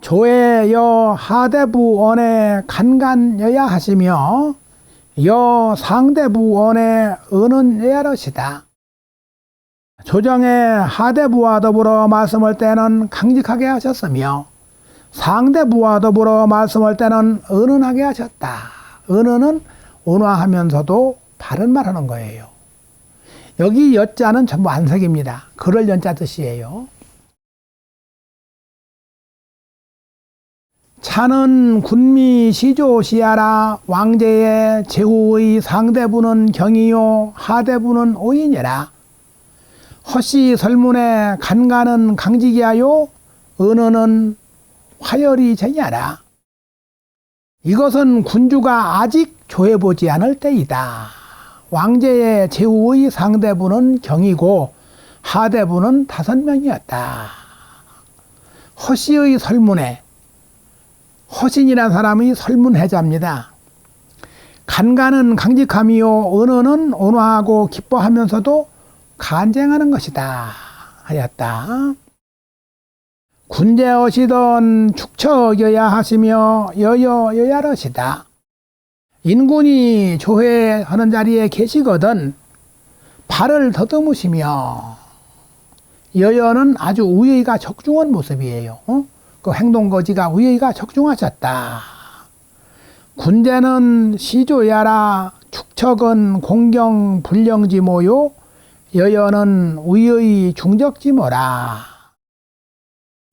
조의 여 하대부 원에 간간여야 하시며 여 상대부 원에 은은 여야러시다. 조정의 하대부와 더불어 말씀할 때는 강직하게 하셨으며 상대부와 더불어 말씀할 때는 은은하게 하셨다. 은은은 온화하면서도 바른 말하는 거예요. 여기 여자는 전부 안색입니다. 그럴 연자 뜻이에요. 차는 군미 시조시하라 왕제의 제후의 상대부는 경이요 하대부는 오인이라. 허씨 설문에 간간은 강직이하요 은어는 화열이 제냐라. 이것은 군주가 아직 조해보지 않을 때이다. 왕제의 제후의 상대부는 경이고 하대부는 다섯 명이었다. 허씨의 설문에 허신이라는 사람이 설문해자입니다. 간간은 강직함이요 언어는 온화하고 기뻐하면서도 간쟁하는 것이다 하였다. 군제어시던 축척여야 하시며 여여여야러시다. 인군이 조회하는 자리에 계시거든 발을 더듬으시며 여여는 아주 우여가 적중한 모습이에요. 어? 그 행동 거지가 우여가 적중하셨다. 군대는 시조야라 축척은 공경 불령지모요 여여는 우여의 중적지모라.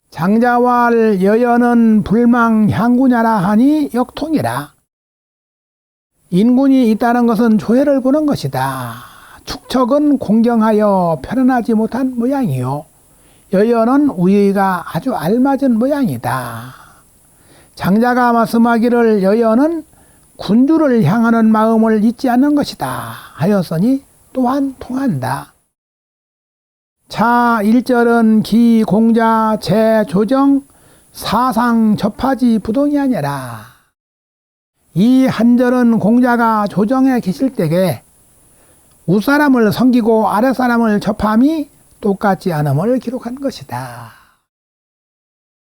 장자왈 여여는 불망 향구냐라 하니 역통이라. 인군이 있다는 것은 조회를 보는 것이다. 축척은 공경하여 편안하지 못한 모양이요. 여여는 우유가 아주 알맞은 모양이다. 장자가 말씀하기를 여여는 군주를 향하는 마음을 잊지 않는 것이다 하였으니 또한 통한다. 자 1절은 기 공자 제 조정 사상 접하지 부동이 아니라 이 한절은 공자가 조정에 계실 때에 윗사람을 섬기고 아랫사람을 접함이 똑같지 않음을 기록한 것이다.